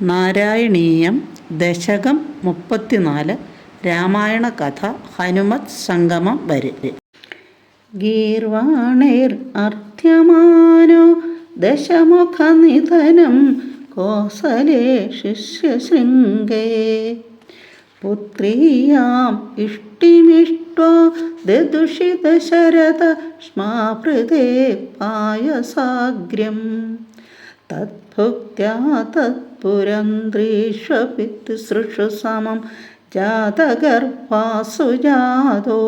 നാരായണീയം ദശകം മുപ്പത്തിനാല് രാമായണ കഥ ഹനുമത് സംഗമം വരെ ഗീർവാണേർ അർത്ഥ്യമാനോ ദശമുഖനിധനം കോസലേ ശിഷ്യശൃംഗേ. പുത്രീയാം ഇഷ്ടിമിഷ്ടോ ദുഷിത ശരത സ്മാഭൃതേ പായസാഗ്ര്യം തദ്ഭുക്ത്യാ തത്പുരന്ത്രീഷ്വപിതൃസൃഷു സമം ജാതഗർഭാസു ജാതോ.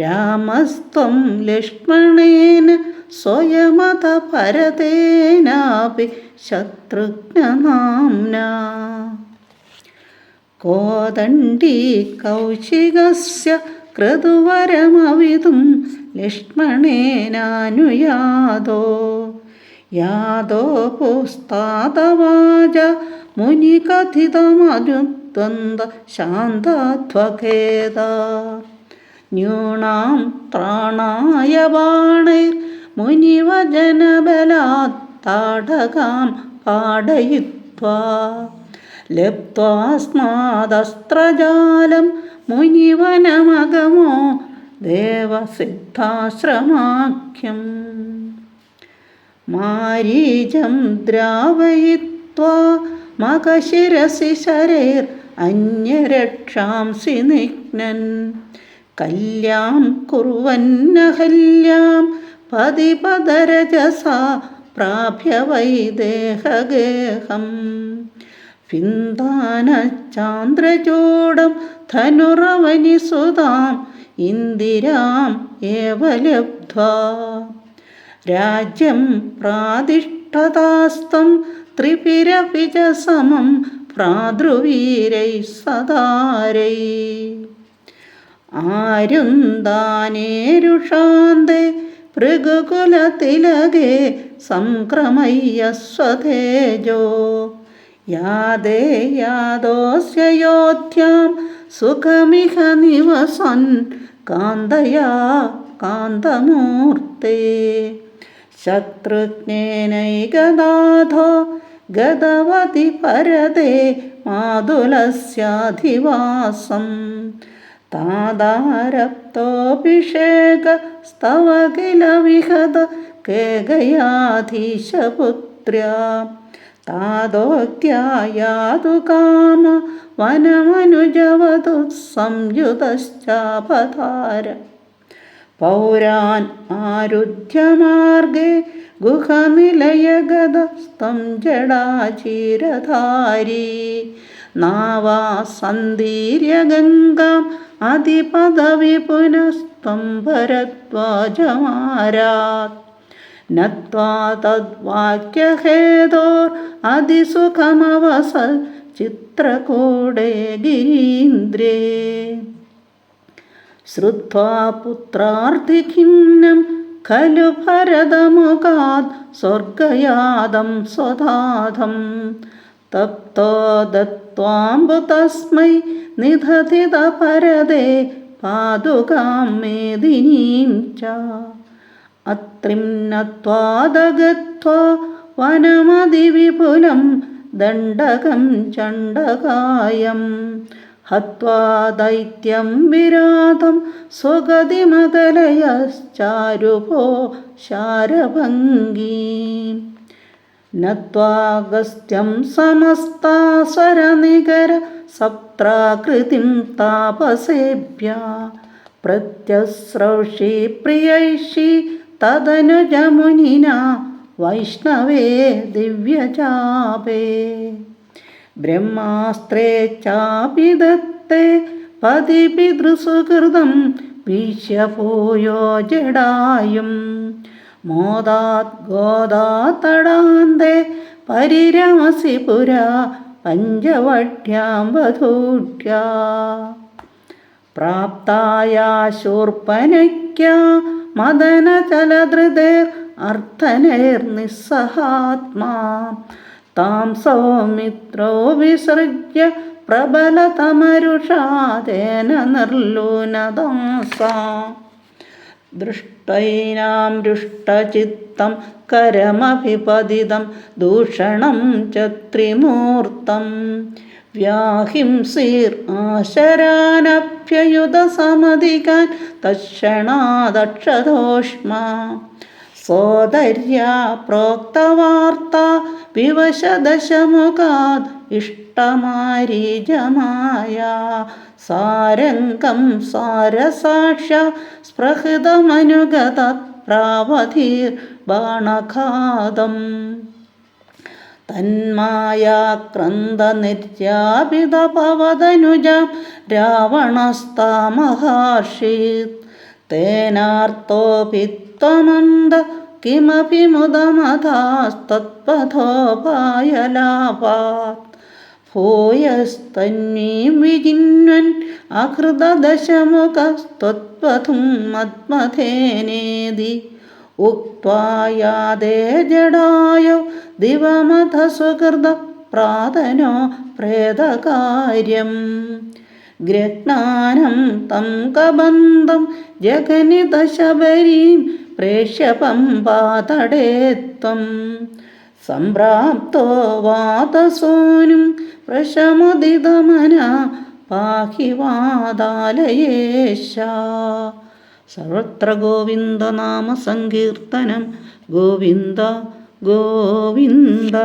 രാമസ്ത്വം ലക്ഷ്മണേന സ്വയമത പരതേനാപി ശത്രുഘ്നനാംനാ കോദണ്ഡീ കൗശികസ്യ ക്രതുവരമവിതും ലക്ഷ്മണേനാനുയാതോ. യാതോ പുസ്താതവാച മുനികഥിതമരുദ്വന്ദ ശാന്താധ്വഖേദ. ന്യൂണാം ത്രാണായ ബാണൈർ മുനിവജനബലാत् താടകാം പാടയിത്വാ. ലബ്ധ്വാസ്മാദസ്ത്രജാലം മുനിവനമഗമോ ദേവസിദ്ധാശ്രമാഖ്യം. മാരീചം ദ്രാവയിത്വാ മകശിരസി ശരേർ അന്യരക്ഷാംസി നിഘ്നൻ. കല്യാം കുറുവന്നഹല്യാം പതിപദരജസ പ്രാപ്യ വൈദേഹഗേഹം പിന്താനചാന്ദ്രചൂടം ധനുറവനിസുതാം ഇന്ദിരാം ഏവ രാജ്യം പ്രാതിഷ്ഠതാസ്തം ത്രിപിരപിജസമം പ്രാതൃവീരൈ സദാരൈ. ആരുന്ദാനേരുഷാന്തേ ഭൃഗുകുലതിലകേ സംക്രമയ്യ സ്വതേജോ. യാദേ യാദോസ്യോധ്യം സുഖമിഹ നിവസൻ കാന്തയാ കാന്തമൂർത്തേ. ശത്രുഘ്നേനൈകനാഥോ ഗതവതി പരതേ മാതുലസ്യാധിവാസം. താതാരപ്തോഭിഷേകസ്തവ കില വിഹത കേകയാധീശപുത്ര്യ. താതോക്യായാതു കാമ വനമനുജവതു സംയുതശ്ചാപധാര. പൗരാൻ ആരുധ്യമാർഗേ ഗുഹനിലയഗതസ്തം ജടാചീരധാരീ നാവാ സന്ദീര്യഗംഗാം അതിപദവി പുനസ്ത്വം ഭരദ്വാജമാരാത് നത്വാ തദ്വാക്യഹേതോർ അതിസുഖമവസ ചിത്രകൂടേ ഗിരീന്ദ്രേ ശ്രുത്വാ പുത്രാർത്ഥിഖിന്നം ഖലു ഭരതമുഖാത് സ്വർഗയാദം तप्तो തപ്തോ तस्मै തസ്മൈ നിധതിത പരതേ പാതുകാം മേദിനീം ച. वनमदिविपुलं दण्डकं വനമതിവിപുലം ദണ്ഡകം दैत्यं വിരാതം സ്വഗതിമകലയശ്ചാരുഭോ ശാരഭംഗീം. നത്വാഗസ്ത്യം സമസ്താസ്വരനികര സപ്രാകൃതിം താപസേഭ്യ. പ്രത്യസ്രൗഷി പ്രിയൈഷി തദനുജമുനിന വൈഷ്ണവേ ദിവ്യചാപേ ബ്രഹ്മാസ്ത്രേ ചാപിതത്തെ പതി പതിപിതൃസുഹൃതം വീശ്യപോയോ ജടായും മോദാത് ഗോദാതടാന്തേ പരിരമസി പുരാ പഞ്ചവട്യാം വധൂഢ്യ പ്രാപ്തായാശൂർപ്പനയ്ക്ക മദനചലധൃതേർ അർത്ഥനേർനിസ്സഹാത്മാ താം സൗമിത്രോ വിസൃജ്യ പ്രബലതമരുഷാതേന നിർലൂനദാസ. ദൃഷ്ടൈനാം ദൃഷ്ടചിത്തം കരമഭിപതിതം ദൂഷണം ച ത്രിമൂർത്തം വ്യാഹിംസീർ ആശരാനഭ്യയുധസമധികാൻ തക്ഷണാദക്ഷതോഷ്മ സോദര്യ പ്രോക്തവാർത്ത വിവശദശമുഖാത് ഇഷ്ടമാരീജമായ സാരംഗം സാരസാക്ഷ സ്പൃഹൃതമനുഗത പ്രാവധീർ ബാണഘാതം തന്മായാക്രന്ദനിര്യാപിതഭവതനുജം രാവണസ്താമഹർഷീത് തേനാർത്തോഭിത്വമന്ദ കിമപി മുദമധാസ്തത്പഥോപായലാപാത് ഭൂയസ്തന്മീം വിജിന്വൻ അകൃതദശമുഖസ്ത്വത്പഥും മത്മഥേനേതി ഉക്വായാതേ ജഡായോ ദിവമഥ സുഹൃത പ്രാതനോ പ്രേതകാര്യം. ഗ്രഹ്ണാനം തം കബന്ധം ജഗനിതശബരീം പ്രേഷ്യ പമ്പാതടേ ത്വം സംപ്രാപ്തോ വാതസൂനും പ്രശമതിതമന പാഹി വാതാലയേശ സർവത്ര ഗോവിന്ദനാമ സങ്കീർത്തനം ഗോവിന്ദ ഗോവിന്ദ.